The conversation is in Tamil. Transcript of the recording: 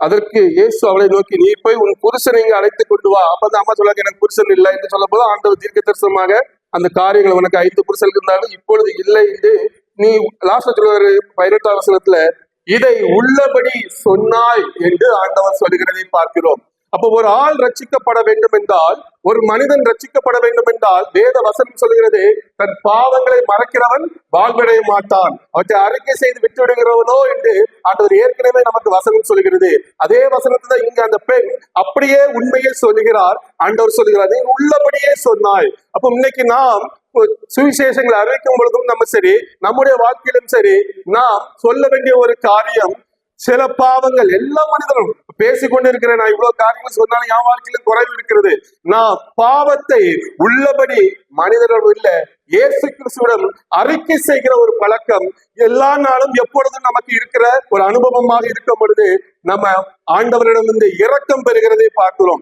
அதற்கு இயேசு அவளை நோக்கி நீ போய் உன் புருஷனை இங்க அழைத்து கொண்டு வா. அப்ப அந்த அம்மா சொல்லுவாங்க எனக்கு புருஷன் இல்லை. என்று சொல்ல போது ஆண்டவர் தீர்க்க தரிசனமாக அந்த காரியங்கள் உனக்கு ஐந்து புருஷன் இருந்தாலும் இப்பொழுது இல்லை என்று நீ லாஸ்ட் சொல்லுவாரு பதினெட்டாம் வசனத்துல இதை உள்ளபடி சொன்னாய் என்று ஆண்டவர் சொல்லுகிறதை பார்க்கிறோம். அப்போ ஒரு ஆள் ரட்சிக்கப்பட வேண்டும் என்றால் ஒரு மனிதன் ரட்சிக்கப்பட வேண்டும் என்றால் வேத வசனம் சொல்கிறது தன் பாவங்களை மறக்கிறவன் வாழ்வடைய மாட்டான். அவற்றை அறிக்கை செய்து விட்டு விடுகிறவனோ என்று ஆண்டவர் ஏற்கனவே நமக்கு வசனம் சொல்கிறது அதே வசனத்துல இங்க அந்த பெண் அப்படியே உண்மையை சொல்லுகிறார். ஆண்டவர் சொல்லுகிறார் நீ உள்ளபடியே சொன்னாய். அப்போ இன்னைக்கு நாம் சுவிசேஷங்களை அறிவிக்கும் பொழுதும் நம்ம சரி நம்முடைய வாழ்க்கையிலும் சரி நாம் சொல்ல வேண்டிய ஒரு காரியம் சில பாவங்கள் எல்லா மனிதனும் பேசிக்கொண்டு இருக்கிறேன் நான் இவ்வளவு காரியங்கள் சொன்னாலும் என் வாழ்க்கையிலும் குறைவு இருக்கிறது. நான் பாவத்தை உள்ளபடி மனிதர்கள் இல்ல இயேசு கிறிஸ்துவிடம் அறிக்கை செய்கிற ஒரு பழக்கம் எல்லா நாளும் எப்பொழுதும் நமக்கு இருக்கிற ஒரு அனுபவமாக இருக்கும் பொழுது நம்ம ஆண்டவரிடம் இருந்து இரக்கம் பெறுகிறதை பார்க்கிறோம்.